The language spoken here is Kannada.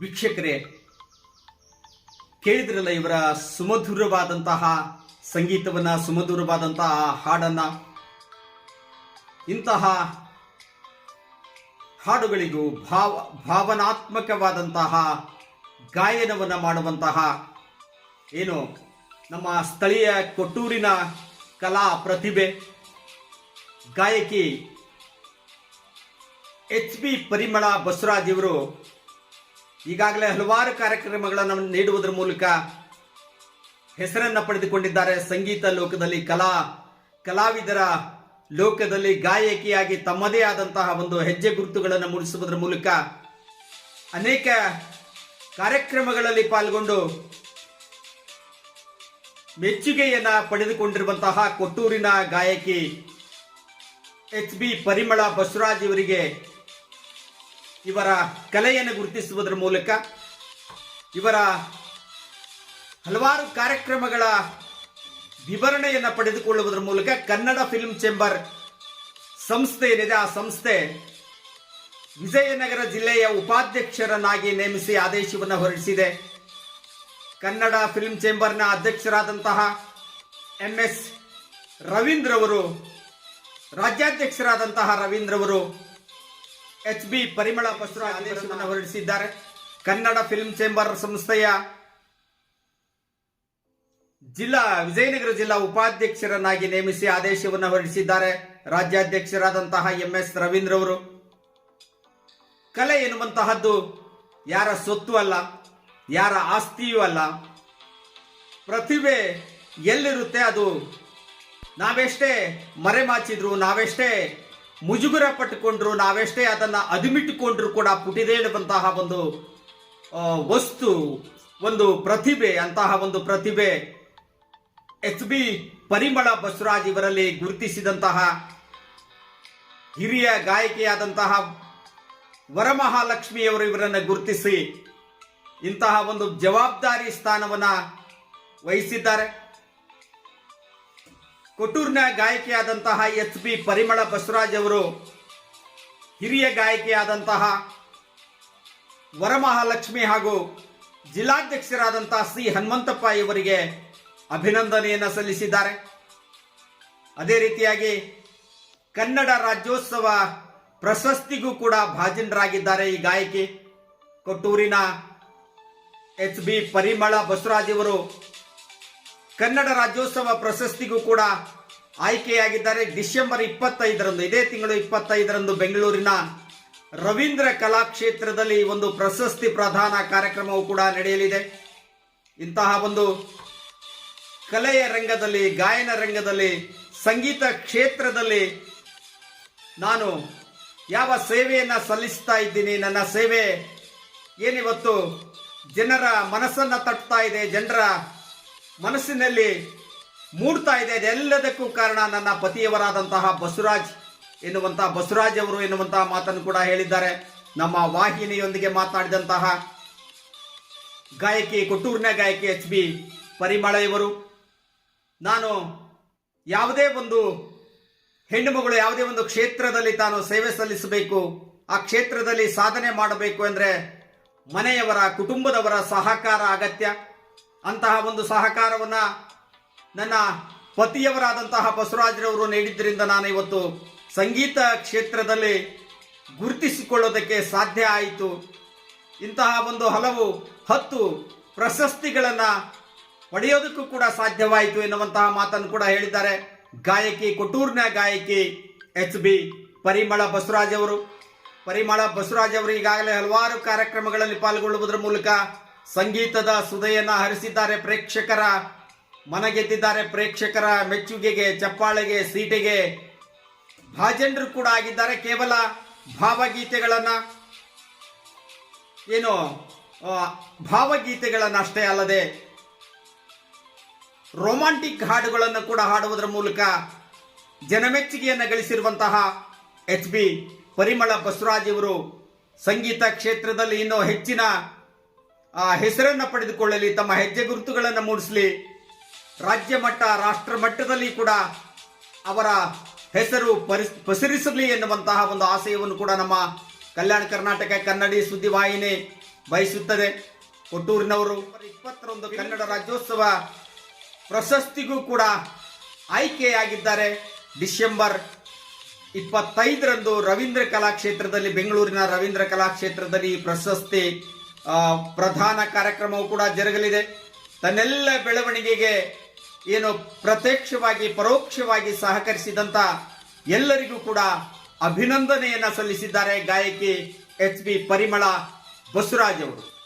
ವೀಕ್ಷಕರೇ, ಕೇಳಿದ್ರಲ್ಲ ಇವರ ಸುಮಧುರವಾದಂತಹ ಸಂಗೀತವನ್ನ, ಸುಮಧುರವಾದಂತಹ ಹಾಡನ್ನ? ಇಂತಹ ಹಾಡುಗಳಿಗೂ ಭಾವ, ಭಾವನಾತ್ಮಕವಾದಂತಹ ಗಾಯನವನ್ನು ಮಾಡುವಂತಹ ಏನು ನಮ್ಮ ಸ್ಥಳೀಯ ಕೊಟ್ಟೂರಿನ ಕಲಾ ಪ್ರತಿಭೆ, ಗಾಯಕಿ ಎಚ್ ಬಿ ಪರಿಮಳ ಬಸವರಾಜ್ ಇವರು ಈಗಾಗಲೇ ಹಲವಾರು ಕಾರ್ಯಕ್ರಮಗಳನ್ನು ನೀಡುವುದರ ಮೂಲಕ ಹೆಸರನ್ನ ಪಡೆದುಕೊಂಡಿದ್ದಾರೆ. ಸಂಗೀತ ಲೋಕದಲ್ಲಿ ಕಲಾ, ಕಲಾವಿದರ ಲೋಕದಲ್ಲಿ ಗಾಯಕಿಯಾಗಿ ತಮ್ಮದೇ ಆದಂತಹ ಒಂದು ಹೆಜ್ಜೆ ಗುರುತುಗಳನ್ನು ಮೂಡಿಸುವುದರ ಮೂಲಕ ಅನೇಕ ಕಾರ್ಯಕ್ರಮಗಳಲ್ಲಿ ಪಾಲ್ಗೊಂಡು ಮೆಚ್ಚುಗೆಯನ್ನ ಪಡೆದುಕೊಂಡಿರುವಂತಹ ಕೊಟ್ಟೂರಿನ ಗಾಯಕಿ ಎಚ್ ಬಿ ಪರಿಮಳ ಬಸವರಾಜ್ ಇವರಿಗೆ ಇವರ ಕಲೆಯನ್ನು ಗುರುತಿಸುವುದರ ಮೂಲಕ ಇವರ ಹಲವಾರು ಕಾರ್ಯಕ್ರಮಗಳ ವಿವರಣೆಯನ್ನು ಪಡೆದುಕೊಳ್ಳುವುದರ ಮೂಲಕ ಕನ್ನಡ ಫಿಲ್ಮ್ ಚೇಂಬರ್ ಸಂಸ್ಥೆ ಏನಿದೆ, ಆ ಸಂಸ್ಥೆ ವಿಜಯನಗರ ಜಿಲ್ಲೆಯ ಉಪಾಧ್ಯಕ್ಷರನ್ನಾಗಿ ನೇಮಿಸಿ ಆದೇಶವನ್ನು ಹೊರಡಿಸಿದೆ. ಕನ್ನಡ ಫಿಲ್ಮ್ ಚೇಂಬರ್ನ ಅಧ್ಯಕ್ಷರಾದಂತಹ ಎಂ ಎಸ್ ರವೀಂದ್ರ ಅವರು, ರಾಜ್ಯಾಧ್ಯಕ್ಷರಾದಂತಹ ರವೀಂದ್ರ ಅವರು ಎಚ್ ಬಿ ಪರಿಮಳ ಪಶುರ ಆದೇಶವನ್ನು ಹೊರಡಿಸಿದ್ದಾರೆ. ಕನ್ನಡ ಫಿಲ್ಮ್ ಚೇಂಬರ್ ಸಂಸ್ಥೆಯ ಜಿಲ್ಲಾ, ವಿಜಯನಗರ ಜಿಲ್ಲಾ ಉಪಾಧ್ಯಕ್ಷರನ್ನಾಗಿ ನೇಮಿಸಿ ಆದೇಶವನ್ನು ಹೊರಡಿಸಿದ್ದಾರೆ. ರಾಜ್ಯಾಧ್ಯಕ್ಷರಾದಂತಹ ಎಂ ಎಸ್ ರವೀಂದ್ರ ಅವರು. ಕಲೆ ಎನ್ನುವಂತಹದ್ದು ಯಾರ ಸೊತ್ತು ಅಲ್ಲ, ಯಾರ ಆಸ್ತಿಯೂ ಅಲ್ಲ. ಪ್ರತಿಭೆ ಎಲ್ಲಿರುತ್ತೆ ಅದು? ನಾವೆಷ್ಟೇ ಮರೆಮಾಚಿದ್ರು, ನಾವೆಷ್ಟೇ ಮುಜುಗರ ಪಟ್ಟುಕೊಂಡ್ರು, ನಾವೆಷ್ಟೇ ಅದನ್ನ ಅದುಮಿಟ್ಟುಕೊಂಡ್ರು ಕೂಡ ಪುಟಿದೇಳುವಂತಹ ಒಂದು ವಸ್ತು, ಒಂದು ಪ್ರತಿಭೆ, ಅಂತಹ ಒಂದು ಪ್ರತಿಭೆ ಎಚ್ ಬಿ ಪರಿಮಳ ಬಸವರಾಜ್ ಇವರಲ್ಲಿ ಗುರುತಿಸಿದಂತಹ ಹಿರಿಯ ಗಾಯಕಿಯಾದಂತಹ ವರಮಹಾಲಕ್ಷ್ಮಿಯವರು ಇವರನ್ನು ಗುರುತಿಸಿ ಇಂತಹ ಒಂದು ಜವಾಬ್ದಾರಿ ಸ್ಥಾನವನ್ನ ವಹಿಸಿದ್ದಾರೆ. ಕೊಟ್ಟೂರಿನ ಗಾಯಕಿಯಾದಂತಹ ಎಚ್ ಬಿ ಪರಿಮಳ ಬಸವರಾಜ್ ಅವರು, ಹಿರಿಯ ಗಾಯಕಿಯಾದಂತಹ ವರಮಹಾಲಕ್ಷ್ಮಿ ಹಾಗೂ ಜಿಲ್ಲಾಧ್ಯಕ್ಷರಾದಂತಹ ಸಿ ಹನುಮಂತಪ್ಪ ಇವರಿಗೆ ಅಭಿನಂದನೆಯನ್ನು ಸಲ್ಲಿಸಿದ್ದಾರೆ. ಅದೇ ರೀತಿಯಾಗಿ ಕನ್ನಡ ರಾಜ್ಯೋತ್ಸವ ಪ್ರಶಸ್ತಿಗೂ ಕೂಡ ಭಾಜನರಾಗಿದ್ದಾರೆ ಈ ಗಾಯಕಿ. ಕೊಟ್ಟೂರಿನ ಎಚ್ ಬಿ ಪರಿಮಳ ಬಸವರಾಜ್ ಇವರು ಕನ್ನಡ ರಾಜ್ಯೋತ್ಸವ ಪ್ರಶಸ್ತಿಗೂ ಕೂಡ ಆಯ್ಕೆಯಾಗಿದ್ದಾರೆ. ಡಿಸೆಂಬರ್ ಇಪ್ಪತ್ತೈದರಂದು, ಇದೇ ತಿಂಗಳು ಇಪ್ಪತ್ತೈದರಂದು ಬೆಂಗಳೂರಿನ ರವೀಂದ್ರ ಕಲಾಕ್ಷೇತ್ರದಲ್ಲಿ ಒಂದು ಪ್ರಶಸ್ತಿ ಪ್ರಧಾನ ಕಾರ್ಯಕ್ರಮವು ಕೂಡ ನಡೆಯಲಿದೆ. ಇಂತಹ ಒಂದು ಕಲೆಯ ರಂಗದಲ್ಲಿ, ಗಾಯನ ರಂಗದಲ್ಲಿ, ಸಂಗೀತ ಕ್ಷೇತ್ರದಲ್ಲಿ ನಾನು ಯಾವ ಸೇವೆಯನ್ನು ಸಲ್ಲಿಸ್ತಾ ಇದ್ದೀನಿ, ನನ್ನ ಸೇವೆ ಏನಿವತ್ತು ಜನರ ಮನಸ್ಸನ್ನು ತಟ್ತಾ ಇದೆ, ಜನರ ಮನಸ್ಸಿನಲ್ಲಿ ಮೂಡ್ತಾ ಇದೆ. ಅದೆಲ್ಲದಕ್ಕೂ ಕಾರಣ ನನ್ನ ಪತಿಯವರಾದಂತಹ ಬಸವರಾಜ್ ಎನ್ನುವಂತಹ ಬಸವರಾಜ್ ಅವರು ಎನ್ನುವಂತಹ ಮಾತನ್ನು ಕೂಡ ಹೇಳಿದ್ದಾರೆ. ನಮ್ಮ ವಾಹಿನಿಯೊಂದಿಗೆ ಮಾತನಾಡಿದಂತಹ ಗಾಯಕಿ, ಕೊಟ್ಟೂರಿನ ಗಾಯಕಿ ಎಚ್ ಬಿ ಪರಿಮಳ ಇವರು. ನಾನು ಯಾವುದೇ ಒಂದು ಹೆಣ್ಣು ಮಗಳು ಯಾವುದೇ ಒಂದು ಕ್ಷೇತ್ರದಲ್ಲಿ ತಾನು ಸೇವೆ ಸಲ್ಲಿಸಬೇಕು, ಆ ಕ್ಷೇತ್ರದಲ್ಲಿ ಸಾಧನೆ ಮಾಡಬೇಕು ಅಂದರೆ ಮನೆಯವರ, ಕುಟುಂಬದವರ ಸಹಕಾರ ಅಗತ್ಯ. ಅಂತಹ ಒಂದು ಸಹಕಾರವನ್ನ ನನ್ನ ಪತಿಯವರಾದಂತಹ ಬಸವರಾಜ್ರವರು ನೀಡಿದ್ದರಿಂದ ನಾನು ಇವತ್ತು ಸಂಗೀತ ಕ್ಷೇತ್ರದಲ್ಲಿ ಗುರುತಿಸಿಕೊಳ್ಳೋದಕ್ಕೆ ಸಾಧ್ಯ ಆಯಿತು. ಇಂತಹ ಒಂದು ಹಲವು ಹತ್ತು ಪ್ರಶಸ್ತಿಗಳನ್ನು ಪಡೆಯೋದಕ್ಕೂ ಕೂಡ ಸಾಧ್ಯವಾಯಿತು ಎನ್ನುವಂತಹ ಮಾತನ್ನು ಕೂಡ ಹೇಳಿದ್ದಾರೆ ಗಾಯಕಿ, ಕೊಟ್ಟೂರಿನ ಗಾಯಕಿ ಎಚ್ ಬಿ ಪರಿಮಳ ಬಸವರಾಜ್ ಅವರು. ಪರಿಮಳ ಬಸವರಾಜ್ ಅವರು ಈಗಾಗಲೇ ಹಲವಾರು ಕಾರ್ಯಕ್ರಮಗಳಲ್ಲಿ ಪಾಲ್ಗೊಳ್ಳುವುದರ ಮೂಲಕ ಸಂಗೀತದ ಸುದೆಯನ್ನು ಹರಿಸಿದ್ದಾರೆ ಪ್ರೇಕ್ಷಕರ ಮನಗೆದ್ದಿದ್ದಾರೆ ಪ್ರೇಕ್ಷಕರ ಮೆಚ್ಚುಗೆಗೆ ಚಪ್ಪಾಳೆಗೆ ಸೀಟೆಗೆ. ಭಾಜನರು ಕೂಡ ಆಗಿದ್ದಾರೆ ಕೇವಲ ಭಾವಗೀತೆಗಳನ್ನು. ಏನು ಆ, ಭಾವಗೀತೆಗಳನ್ನ ಅಷ್ಟೇ ಅಲ್ಲದೆ ರೊಮ್ಯಾಂಟಿಕ್ ಹಾಡುಗಳನ್ನು ಕೂಡ ಹಾಡುವುದರ ಮೂಲಕ ಜನಮೆಚ್ಚುಗೆಯನ್ನು ಗಳಿಸಿರುವಂತಹ ಎಚ್ ಬಿ ಪರಿಮಳ ಬಸವರಾಜ್ ಇವರು ಸಂಗೀತ ಕ್ಷೇತ್ರದಲ್ಲಿ ಇನ್ನೂ ಹೆಚ್ಚಿನ ಆ, ಹೆಸರನ್ನು ಪಡೆದುಕೊಳ್ಳಲಿ ತಮ್ಮ ಹೆಜ್ಜೆ ಗುರುತುಗಳನ್ನು ಮೂಡಿಸಲಿ. ರಾಜ್ಯ ಮಟ್ಟ ರಾಷ್ಟ್ರ ಮಟ್ಟದಲ್ಲಿ ಕೂಡ ಅವರ ಹೆಸರು ಪಸರಿಸಲಿ ಎನ್ನುವಂತಹ ಒಂದು ಆಶಯವನ್ನು ಕೂಡ ನಮ್ಮ ಕಲ್ಯಾಣ ಕರ್ನಾಟಕ ಕನ್ನಡಿ ಸುದ್ದಿವಾಹಿನಿ ಬಯಸುತ್ತದೆ. ಕೊಟ್ಟೂರಿನವರು ಇಪ್ಪತ್ತರೊಂದು ಕನ್ನಡ ರಾಜ್ಯೋತ್ಸವ ಪ್ರಶಸ್ತಿಗೂ ಕೂಡ ಆಯ್ಕೆಯಾಗಿದ್ದಾರೆ. ಡಿಸೆಂಬರ್ ಇಪ್ಪತ್ತೈದರಂದು ರವೀಂದ್ರ ಕಲಾಕ್ಷೇತ್ರದಲ್ಲಿ ಬೆಂಗಳೂರಿನ ರವೀಂದ್ರ ಕಲಾಕ್ಷೇತ್ರದಲ್ಲಿ ಪ್ರಶಸ್ತಿ ಪ್ರಧಾನ ಕಾರ್ಯಕ್ರಮವು ಕೂಡ ಜರುಗಲಿದೆ. ತನ್ನೆಲ್ಲ ಬೆಳವಣಿಗೆಗೆ ಏನು ಪ್ರತ್ಯಕ್ಷವಾಗಿ, ಪರೋಕ್ಷವಾಗಿ ಸಹಕರಿಸಿದಂತ ಎಲ್ಲರಿಗೂ ಕೂಡ ಅಭಿನಂದನೆಯನ್ನು ಸಲ್ಲಿಸಿದ್ದಾರೆ ಗಾಯಕಿ ಎಚ್ ಬಿ ಪರಿಮಳ ಬಸವರಾಜ್ ಅವರು.